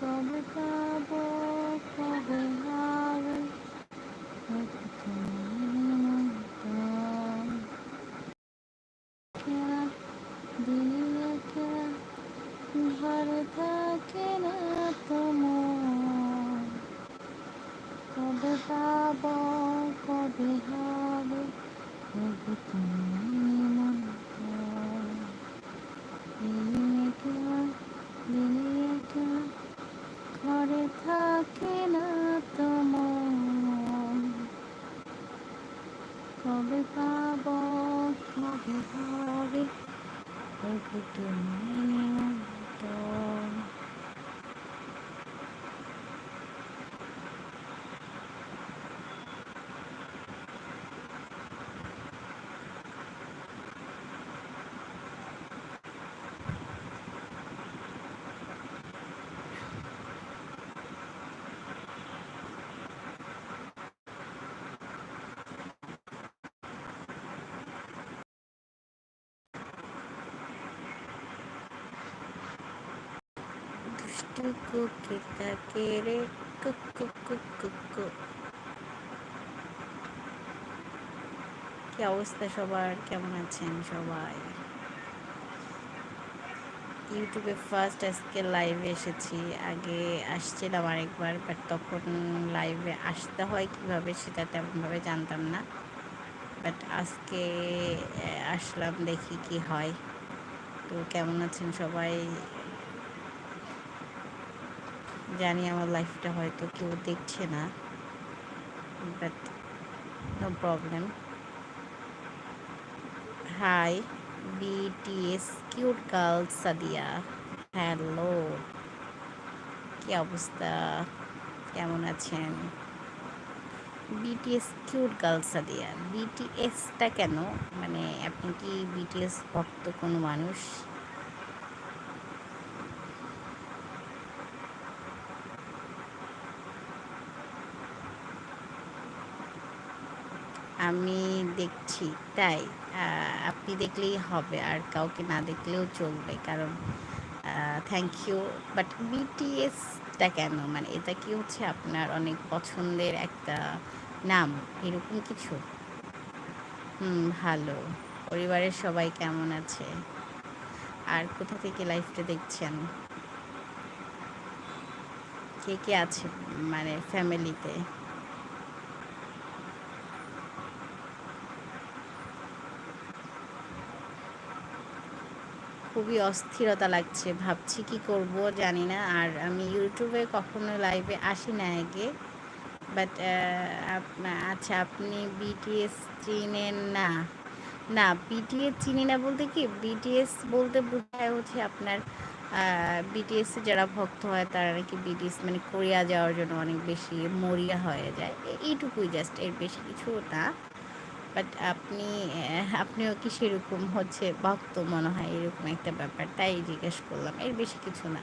কবে পাবো কবে হবে টুকু তাকে রে কুকু কুকু কু কি অবস্থা সবার? কেমন আছেন সবাই? ইউটিউবে ফার্স্ট আজকে লাইভে এসেছি। আগে আসছিলাম আরেকবার বাট তখন লাইভে আসতে হয় কীভাবে সেটা তেমনভাবে জানতাম না। বাট আজকে আসলাম দেখি কি হয়। তো কেমন আছেন সবাই? জানি আমার লাইফটা হয়তো কেউ দেখছে না but no problem hi BTS cute girl Sadia hello কি অবস্থা? কেমন আছেন? বিটিএস কিউট গার্ল সাদিয়া বিটিএসটা কেন? মানে আপনি কি বিটিএস ভক্ত কোনো মানুষ? আমি দেখছি, তাই আপনি দেখলেই হবে, আর কাউকে না দেখলেও চলবে, কারণ থ্যাংক ইউ বাট বিটিএসটা কেন? মানে এটা কি হচ্ছে আপনার অনেক পছন্দের একটা নাম, এরকম কিছু? হুম, ভালো, পরিবারের সবাই কেমন আছে? আর কোথা থেকে লাইফটা দেখছেন? কে কে আছে মানে ফ্যামিলিতে খুবই অস্থিরতা লাগছে। ভাবছি কি করব জানি না। আর আমি ইউটিউবে কখনো লাইভে আসি না আগে। বাট আচ্ছা আপনি বিটিএস চিনেন না? না বিটিএস চিনি না বলতে কি? বিটিএস বলতে বোঝায় হচ্ছে আপনার বিটিএস যারা ভক্ত হয় তারা নাকি বিটিএস মানে কোরিয়া যাওয়ার জন্য অনেক বেশি মরিয়া হয়ে যায়। এইটুকুই জাস্ট এর বেশি কিছু না। বাট আপনি আপনিও কি সেরকম হচ্ছে ভক্ত মনে হয়? এরকম একটা ব্যাপার, তাই জিজ্ঞেস করলাম। এর বেশি কিছু না।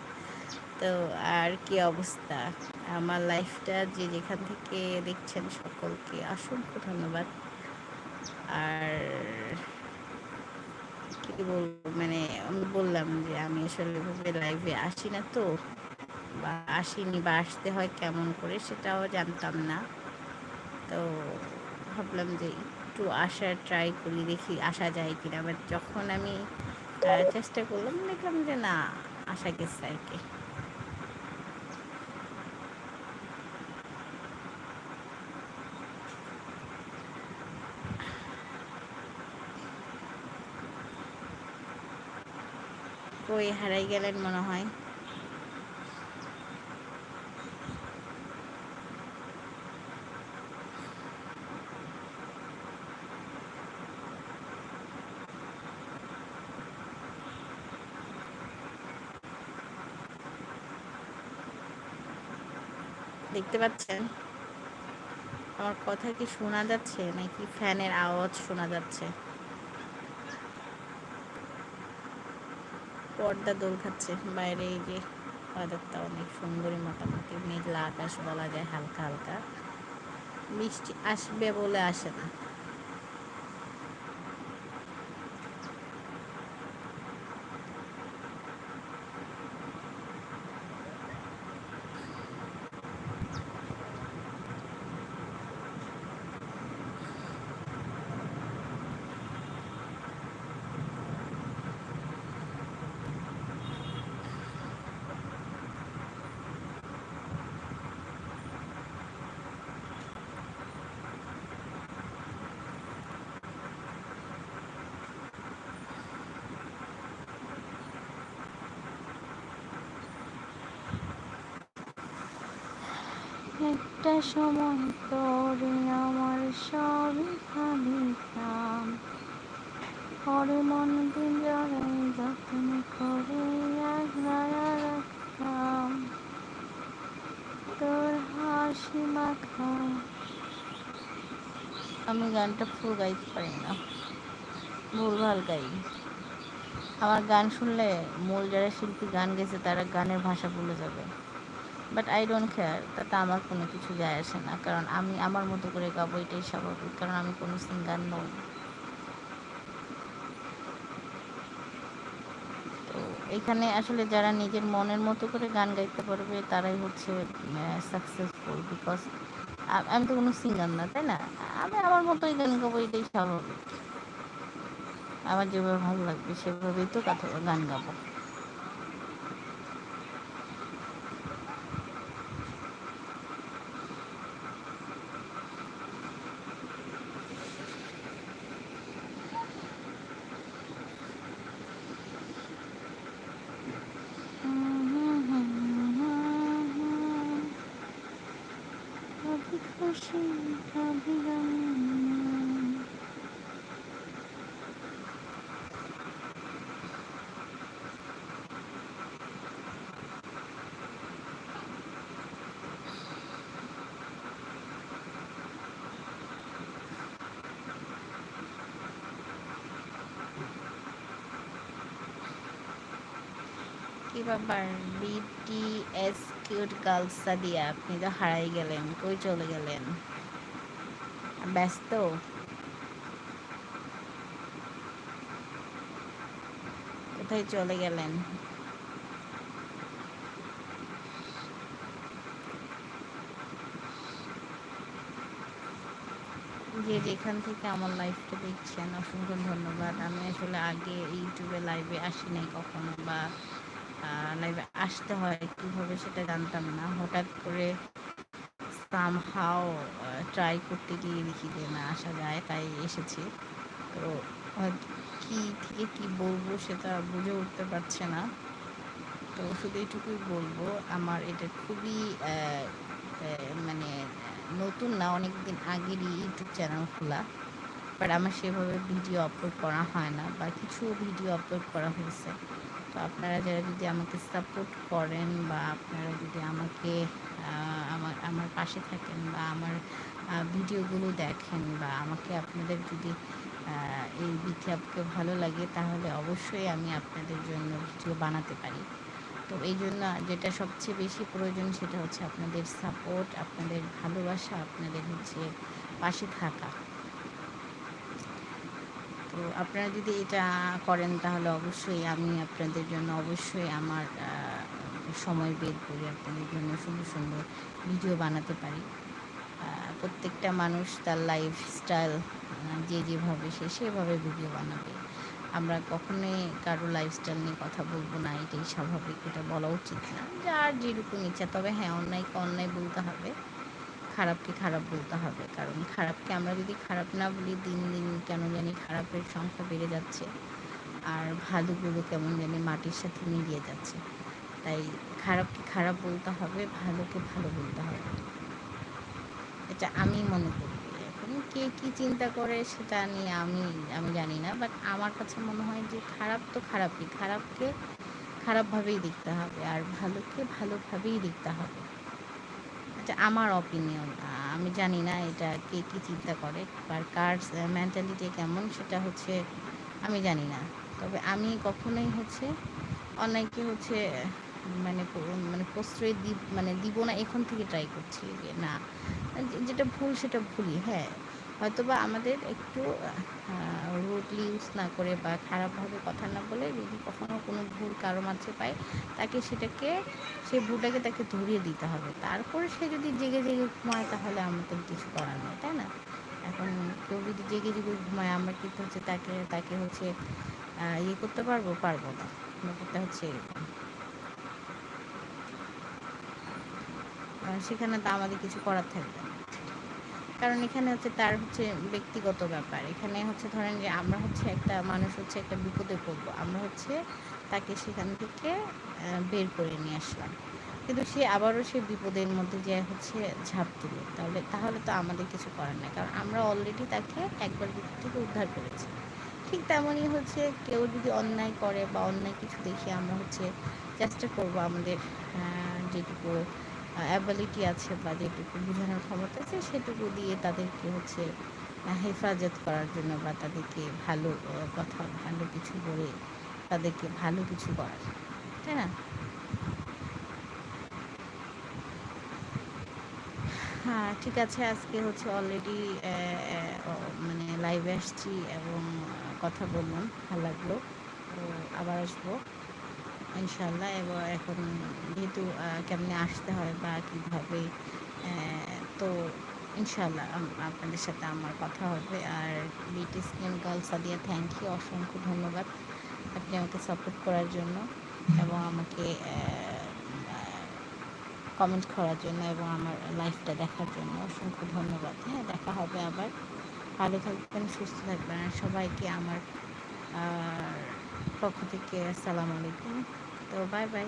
তো আর কি অবস্থা? আমার লাইফটা যে যেখান থেকে দেখছেন সকলকে অসংখ্য ধন্যবাদ। আর কি বলব? মানে আমি বললাম যে আমি আসলে ভাবে লাইভে আসি না তো। বা আসিনি বা আসতে হয় কেমন করে সেটাও জানতাম না। তো ভাবলাম যে একটু আসার ট্রাই করি, দেখি আসা যায় কিনা। বাট যখন আমি চেষ্টা করলাম, দেখলাম যে না আসা গেছে আর কি। কই হারাই গেলেন মনে হয়? দেখতে পাচ্ছেন? আমার কথা কি শোনা যাচ্ছে? নাকি ফ্যানের আওয়াজ শোনা যাচ্ছে? পর্দা দোল খাচ্ছে। বাইরে এই যে ওয়েদারটা অনেক সুন্দরই মোটামুটি। মেঘলা আকাশ বলা যায়, হালকা হালকা। বৃষ্টি আসবে বলে আসে না। একটা সময় আমার সবই ভাবিতাম পরে মন পিঞ্জরে যত্ন করে রাখতাম। তোর হাসি মাখা। আমি গানটা ফুল গাইতে পারি না। ভুলভাল গাই। আমার গান শুনলে মূল যারা শিল্পী গান গেছে তারা গানের ভাষা ভুলে যাবে। বাট আই ডোন্ট কেয়ার তাতে আমার কোনো কিছু যায় আসে না। কারণ আমি আমার মতো করে গাবো এটাই স্বাভাবিক। কারণ আমি কোনো সিঙ্গার নই। তো এখানে আসলে যারা নিজের মনের মতো করে গান গাইতে পারবে, তারাই হচ্ছে সাকসেসফুল বিকজ আমি তো কোনো সিঙ্গার না, তাই না? আমি আমার মতোই গান গাবো এটাই স্বাভাবিক। আমার যেভাবে ভালো লাগবে, সেভাবেই তো গান গাবো। কি ব্যাপার বিটিএস কিউট গার্লস সাদিয়া আপনি তো হারাই গেলেন, কই চলে গেলেন? ব্যস্ত? কোথায় চলে গেলেন? যে যেখান থেকে আমার লাইফটা দেখছেন, অসংখ্য ধন্যবাদ। আমি আসলে আগে ইউটিউবে লাইভে আসি নাই কখনো বা লাইভে আসতে হয়, কীভাবে সেটা জানতাম না। হঠাৎ করে সামহাও ট্রাই করতে গিয়ে দেখি যে না, আসা যায়, তাই এসেছি। তো কি থেকে কি বলব সেটা বুঝে উঠতে পারছে না। তো শুধু এইটুকুই বলব, আমার এটা খুবই মানে নতুন না অনেক দিন আগেরই ইউটিউব চ্যানেল খোলা। বাট আমার সেভাবে ভিডিও আপলোড করা হয় না, বা কিছু ভিডিও আপলোড করা হয়েছে। তো আপনারা যারা যদি আমাকে সাপোর্ট করেন বা আপনারা যদি আমাকে আমার আমার পাশে থাকেন বা আমার ভিডিওগুলো দেখেন বা আমাকে আপনাদের যদি এই বিখ্যাপকে ভালো লাগে, তাহলে অবশ্যই আমি আপনাদের জন্য ভিডিও বানাতে পারি। তো এই জন্য যেটা সবচেয়ে বেশি প্রয়োজন সেটা হচ্ছে আপনাদের সাপোর্ট আপনাদের ভালোবাসা, আপনাদের হচ্ছে পাশে থাকা। তো আপনারা যদি এটা করেন তাহলে অবশ্যই আমি আপনাদের জন্য অবশ্যই আমার সময় বের করে আপনাদের জন্য সুন্দর সুন্দর ভিডিও বানাতে পারি। প্রত্যেকটা মানুষ তার লাইফস্টাইল যে যেভাবে সে সেভাবে ভিডিও বানাবে। আমরা কখনোই কারও লাইফস্টাইল নিয়ে কথা বলব না, এটাই স্বাভাবিক, এটা বলা উচিত না। যার যেরকম ইচ্ছা, তবে হ্যাঁ অন্যায়কে অন্যায় বলতে হবে। খারাপকে খারাপ বলতে হবে। কারণ খারাপকে আমরা যদি খারাপ না বলি, দিন দিন কেন জানি খারাপের সংখ্যা বেড়ে যাচ্ছে আর ভালোগুলো কেমন জানি মাটির সাথে মিলিয়ে যাচ্ছে। তাই খারাপকে খারাপ বলতে হবে, ভালোকে ভালো বলতে হবে। এটা আমি মনে করি। এখন কে কী চিন্তা করে সেটা নিয়ে আমি আমি জানি না বাট আমার কাছে মনে হয় যে খারাপ তো খারাপই। খারাপকে খারাপভাবেই দেখতে হবে আর ভালোকে ভালোভাবেই দেখতে হবে। এটা আমার অপিনিয়ন আমি জানি না এটা কে কী চিন্তা করে আর কার মেন্টালিটি কেমন সেটা হচ্ছে আমি জানি না। তবে আমি কখনোই হচ্ছে অনেকে হচ্ছে মানে মানে প্রশ্রয় দিব মানে দিব না, এখন থেকে ট্রাই করছি যে না যেটা ভুল সেটা ভুলই হ্যাঁ। হয়তোবা আমাদের একটু রুডলি ইউজ না করে বা খারাপভাবে কথা না বলে যদি কখনো কোনো ভুল কারও মাঝে পায়, তাকে সেটাকে, সেই ভুলটাকে তাকে ধরিয়ে দিতে হবে। তারপরে সে যদি জেগে জেগে ঘুমায়, তাহলে আমাদের কিছু করার নেই, তাই না? এখন কেউ যদি জেগে জেগে ঘুমায়, আমরা কিন্তু হচ্ছে তাকে তাকে হচ্ছে ইয়ে করতে পারব পারব না। ব্যাপারটা হচ্ছে এরকম। সেখানে তো আমাদের কিছু করার থাকবে না। কারণ এখানে হচ্ছে তার হচ্ছে ব্যক্তিগত ব্যাপার। এখানে হচ্ছে ধরেন যে আমরা হচ্ছে একটা মানুষ হচ্ছে একটা বিপদে পড়ব। আমরা হচ্ছে তাকে সেখান থেকে বের করে নিয়ে আসলাম। কিন্তু সে আবারও সে বিপদের মধ্যে যে হচ্ছে ঝাঁপ দিল। তাহলে তাহলে তো আমাদের কিছু করার নেই। কারণ আমরা অলরেডি তাকে একবার বিপদ থেকে উদ্ধার করেছি। ঠিক তেমনই হচ্ছে কেউ যদি অন্যায় করে বা অন্যায় কিছু দেখে আমরা হচ্ছে চেষ্টা করব আমাদের যেটুকু অ্যাবিলিটি আছে বা যেটুকু বোঝানোর ক্ষমতা আছে, সেটুকু দিয়ে তাদেরকে হচ্ছে হেফাজত করার জন্য বা তাদেরকে ভালো কথা, ভালো কিছু বলে তাদেরকে ভালো কিছু করার, তাই না? হ্যাঁ ঠিক আছে, আজকে হচ্ছে অলরেডি মানে লাইভে আসছি এবং কথা বললাম, ভালো লাগল। তো আবার আসব। ইনশাল্লাহ এবং এখন যেহেতু কেমনে আসতে হয় বা কীভাবে তো ইনশাল্লাহ আপনাদের সাথে আমার কথা হবে। আর BT skin girl Sadia thank you অসংখ্য ধন্যবাদ আপনি আমাকে সাপোর্ট করার জন্য এবং আমাকে কমেন্ট করার জন্য এবং আমার লাইফটা দেখার জন্য। অসংখ্য ধন্যবাদ। হ্যাঁ দেখা হবে আবার। ভালো থাকবেন, সুস্থ থাকবেন। আর সবাইকে আমার পক্ষ থেকে আসসালামু আলাইকুম। তো বাই বাই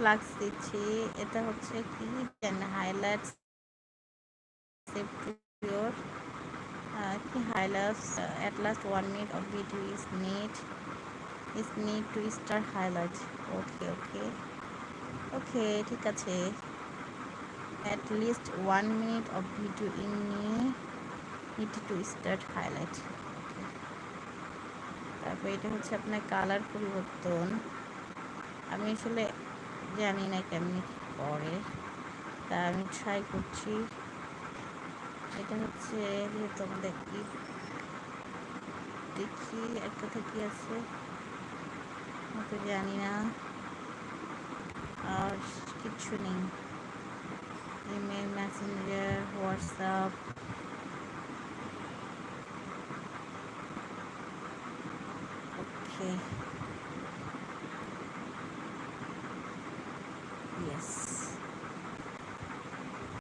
ফ্লাক্স দিচ্ছি। এটা হচ্ছে কি? জানি হাইলাইট পিওর কি highlights at last one minute of video is need is need to star highlight okay okay okay ঠিক আছে। At least one minute of video in need to start highlight তারপর এটা হচ্ছে আপনার কালার পরিবর্তন। আমি আসলে জানি না কেমনি করে। তা আমি ট্রাই করছি। এটা হচ্ছে, যেহেতু দেখি দেখি, এক কথা কি আছে? তো জানি না। আর কিছু নেই। ইমেল মেসেঞ্জার হোয়াটসঅ্যাপ ওকে